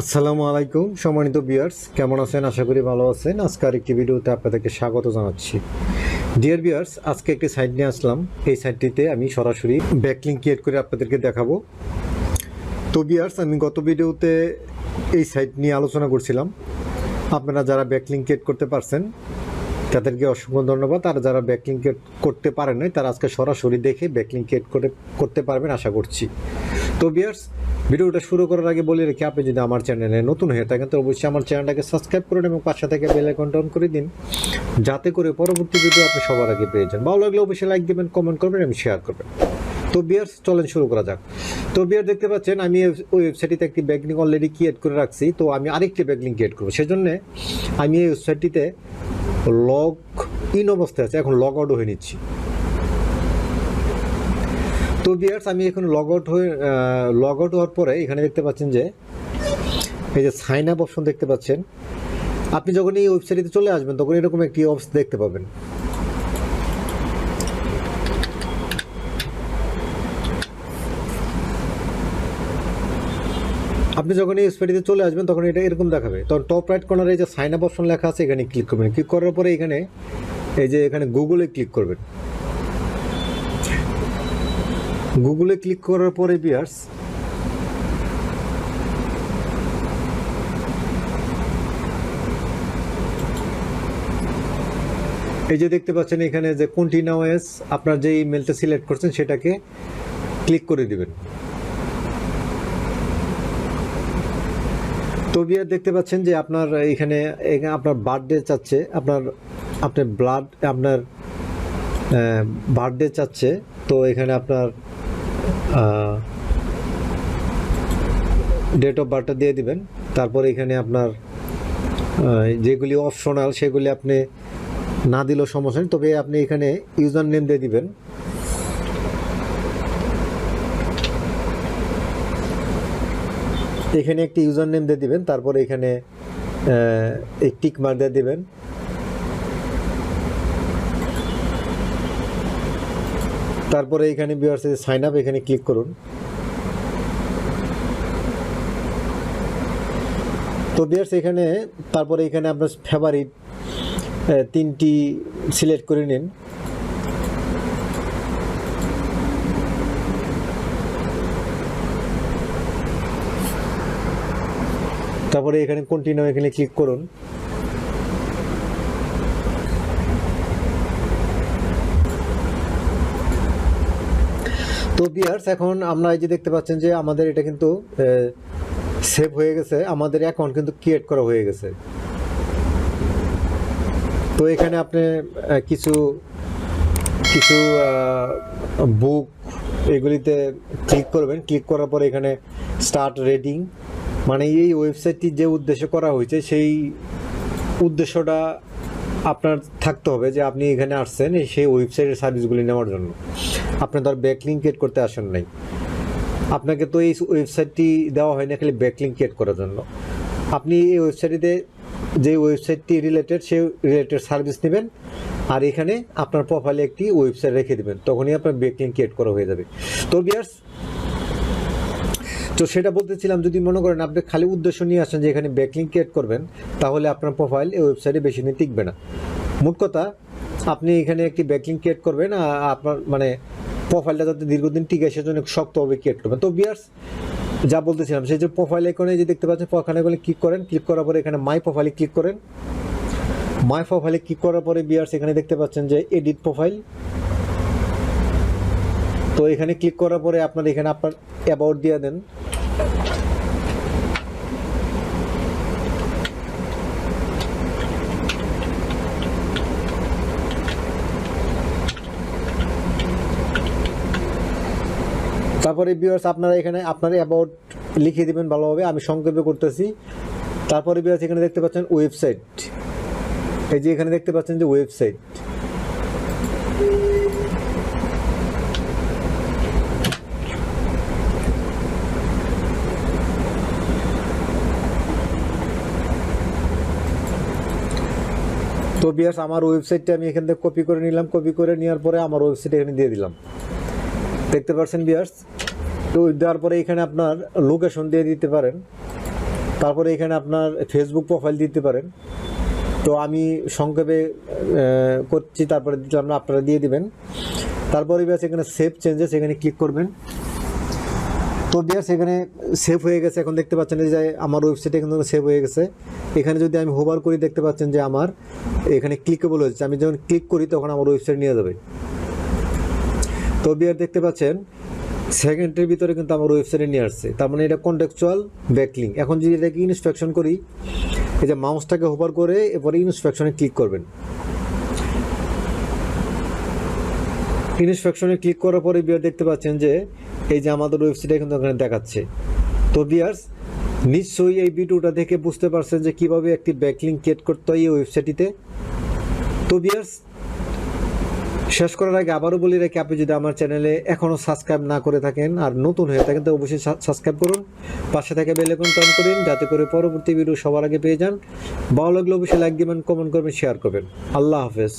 আসসালামু আলাইকুম, সম্মানিত বিয়ার্স কেমন আছেন? আশা করি ভালো আছেন। আজকে আরেকটি ভিডিওতে আপনাদেরকে স্বাগত জানাচ্ছি। ডিয়ার বিয়ার্স আজকে একটি সাইট নিয়ে আসলাম। এই সাইটটিতে আমি সরাসরি ব্যাকলিং ক্রিয়েট করে আপনাদেরকে দেখাবো। তো বিয়ার্স আমি গত ভিডিওতে এই সাইট নিয়ে আলোচনা করছিলাম। আপনারা যারা ব্যাকলিং ক্রিয়েট করতে পারছেন, তাদেরকে অসংখ্য ধন্যবাদ। আর যারা ব্যাকলিং ক্রিয়েট করতে পারেন নাই, তারা আজকে সরাসরি দেখে ব্যাকলিং ক্রিয়েট করে, করতে পারবেন, আশা করছি। তো বিয়ার্স ভিডিওটা শুরু করার আগে বলে রেখে, আপনি যদি আমার চ্যানেলে নতুন হয়ে থাকেন, তো অবশ্যই আমার চ্যানেলটাকে সাবস্ক্রাইব করুন এবং পাশে থেকে বেল আইকনটা অন করে দিন, যাতে করে পরবর্তী ভিডিও আপনি সবার আগে পেয়ে যান। ভালো লাগলে অবশ্যই লাইক দেবেন কমেন্ট করবেন এবং শেয়ার করবেন। তো বিয়ার্স চলেন শুরু করা যাক। তো বিয়ার দেখতে পাচ্ছেন, আমি ওই ওয়েবসাইটটিতে একটি ব্যাগ ব্যাগলিং অলরেডি ক্রিয়েট করে রাখছি, তো আমি আরেকটি ব্যাগ ব্যাগলিং ক্রিয়েট করব। সেজন্য আমি এই ওয়েবসাইটটিতে লগ ইন অবস্থায় আছে, এখন লগ আউট হয়ে নিচ্ছি। তো বিয়ার্স আমি এখন লগ আউট হয়ে লগ আউট হওয়ার পরে এখানে দেখতে পাচ্ছেন যে, এই যে সাইন আপ অপশন দেখতে পাচ্ছেন, আপনি যখন এই ওয়েবসাইটে চলে আসবেন, তখন এরকম একটি অপশন দেখতে পাবেন। আপনি যখন এই ওয়েবসাইটে চলে আসবেন, তখন এটা এরকম দেখাবে। তখন টপ রাইট কর্নারে যে সাইন আপ অপশন লেখা আছে, এখানে ক্লিক করবেন। ক্লিক করার পরে এখানে, এই যে এখানে গুগলে ক্লিক করবেন। গুগলে ক্লিক করার পরে বিয়ার্স এই যে দেখতে পাচ্ছেন এখানে যে কন্টিনিউয়াস আপনার যে ইমেলটা সিলেক্ট করছেন সেটাকে ক্লিক করে দিবেন। তো বিয়ার দেখতে পাচ্ছেন যে আপনার এখানে আপনার বার্থডে চাচ্ছে, আপনার আপনার ব্লাড আপনার বার্থডে চাচ্ছে, তো এখানে আপনার ডেট অফ বার্থটা দিয়ে দিবেন। তারপরে এখানে আপনার যেগুলি অপশনাল সেগুলি আপনি না দিলেও সমস্যা নেই। তবে আপনি এখানে ইউজার নেম দিয়ে দিবেন। এখানে একটি ইউজার নেম দিয়ে দিবেন। তারপরে এখানে এই টিক মার দিয়ে দিবেন। তারপরে এখানে বিয়ার্স সাইন আপ এখানে ক্লিক করুন। তো বিয়ার্স এখানে, তারপরে এখানে আপনার ফেভারিট তিনটি সিলেক্ট করে নিন। তারপরে এখানে কন্টিনিউ এখানে ক্লিক করুন। তো বিয়ার্স এখন আমরা এই যে দেখতে পাচ্ছেন যে আমাদের এটা কিন্তু সেভ হয়ে গেছে। আমাদের অ্যাকাউন্ট কিন্তু ক্রিয়েট করা হয়ে গেছে। তো এখানে আপনি কিছু কিছু বুক এগুলিতে ক্লিক করবেন। ক্লিক করার পরে এখানে স্টার্ট রেডিং মানে এই ওয়েবসাইটটি যে উদ্দেশ্য করা হয়েছে, সেই উদ্দেশ্যটা আপনার থাকতে হবে যে আপনি এখানে আসছেন সেই ওয়েবসাইটের সার্ভিসগুলি নেওয়ার জন্য। আপনি ধর ব্যাকলিং ক্রিয়েট করতে আসেন নাই। আপনাকে তো এই ওয়েবসাইটটি দেওয়া হয় না খালি ব্যাকলিং ক্রিয়েট করার জন্য। আপনি এই ওয়েবসাইটটিতে যে ওয়েবসাইটটি রিলেটেড সেই রিলেটেড সার্ভিস নেবেন আর এখানে আপনার প্রোফাইলে একটি ওয়েবসাইট রেখে দেবেন। তখনই আপনার ব্যাকলিং ক্রিয়েট করা হয়ে যাবে। তো বিয়ার্স তো সেটা বলতেছিলাম, যদি মনে করেন আপনি খালি উদ্দেশ্য নিয়ে আসেন যে এখানে ব্যাকলিং ক্রিয়েট করবেন, তাহলে আপনার প্রোফাইল এই ওয়েবসাইটে বেশি দিন টিকবে না। মোট কথা, আপনি এখানে একটি ব্যাকলিং ক্রিয়েট করবেন আর আপনার মানে প্রোফাইলটা যাতে দীর্ঘদিন টিকে শক্ত হবে ক্রিয়েট করবেন তো বিয়ার্স যা বলতেছিলাম, সেই যে প্রোফাইল এখানে যে দেখতে পাচ্ছেন ওখানে এখানে ক্লিক করেন ক্লিক করার পরে এখানে মাই প্রোফাইলে ক্লিক করেন। মাই প্রোফাইলে ক্লিক করার পরে বিয়ার্স এখানে দেখতে পাচ্ছেন যে এডিট প্রোফাইল তো এখানে ক্লিক করার পরে আপনার এখানে আপনার অ্যাবাউট দিয়ে দেন। তারপরে বিয়ার্স আপনারা এখানে আপনার অ্যাবাউট লিখে দিবেন ভালোভাবে, আমি সংক্ষেপে করতেছি। তারপরে বিয়ার্স এখানে দেখতে পাচ্ছেন ওয়েবসাইট এই যে এখানে দেখতে পাচ্ছেন যে ওয়েবসাইট তো বিয়ার্স আমার ওয়েবসাইটটা আমি এখান থেকে কপি করে নিলাম। কপি করে নেওয়ার পরে আমার ওয়েবসাইট এখানে দিয়ে দিলাম। দেখতে পাচ্ছেন বিয়ার্স তো দেওয়ার পরে এখানে আপনার লোকেশন দিয়ে দিতে পারেন। তারপরে এখানে আপনার ফেসবুক প্রোফাইল দিতে পারেন। তো আমি সংক্ষেপে করছি, তারপরে না আপনারা দিয়ে দিবেন। তারপরে ব্যাস এখানে সেভ চেঞ্জেস এখানে ক্লিক করবেন। তো ব্যাস এখানে সেভ হয়ে গেছে। এখন দেখতে পাচ্ছেন যে আমার ওয়েবসাইট এখানে সেভ হয়ে গেছে। এখানে যদি আমি হোভার করি, দেখতে পাচ্ছেন যে আমার এখানে ক্লিকেবল হয়েছে। আমি যখন ক্লিক করি, তখন আমার ওয়েবসাইট নিয়ে যাবে। তো বিয়ার দেখতে পাচ্ছেন সেকেন্ডের ভিতরে কিন্তু আমার ওয়েবসাইটে নিয়ে আসছে। তার মানে এটা কন্টেকচুয়াল ব্যাকলিং এখন যদি এটাকে ইনস্ট্রাকশন করি, এই যে মাউসটাকে হোভার করে এরপরে ইনস্ট্রাকশনে ক্লিক করবেন। ইনস্ট্রাকশনে ক্লিক করার পরে বিয়ার দেখতে পাচ্ছেন যে, এই যে আমাদের ওয়েবসাইটে কিন্তু ওখানে দেখাচ্ছে। তো বিয়ার্স, নিশ্চয়ই এই ভিডিওটা দেখে বুঝতে পারছেন যে কীভাবে একটি ব্যাকলিং ক্রিয়েট করতে হয় এই ওয়েবসাইটটিতে তো বিয়ার্স শেষ করার আগে আবারও বলি রাখি আপনি যদি আমার চ্যানেলে এখনও সাবস্ক্রাইব না করে থাকেন আর নতুন হয়ে থাকেন, তো অবশ্যই সাবস্ক্রাইব করুন। পাশে থেকে বেলেকন টান করুন যাতে করে পরবর্তী ভিডিও সবার আগে পেয়ে যান। ভালো লাগলে অবশ্যই লাইক দিবেন কমেন্ট করবেন শেয়ার করবেন। আল্লাহ হাফেজ।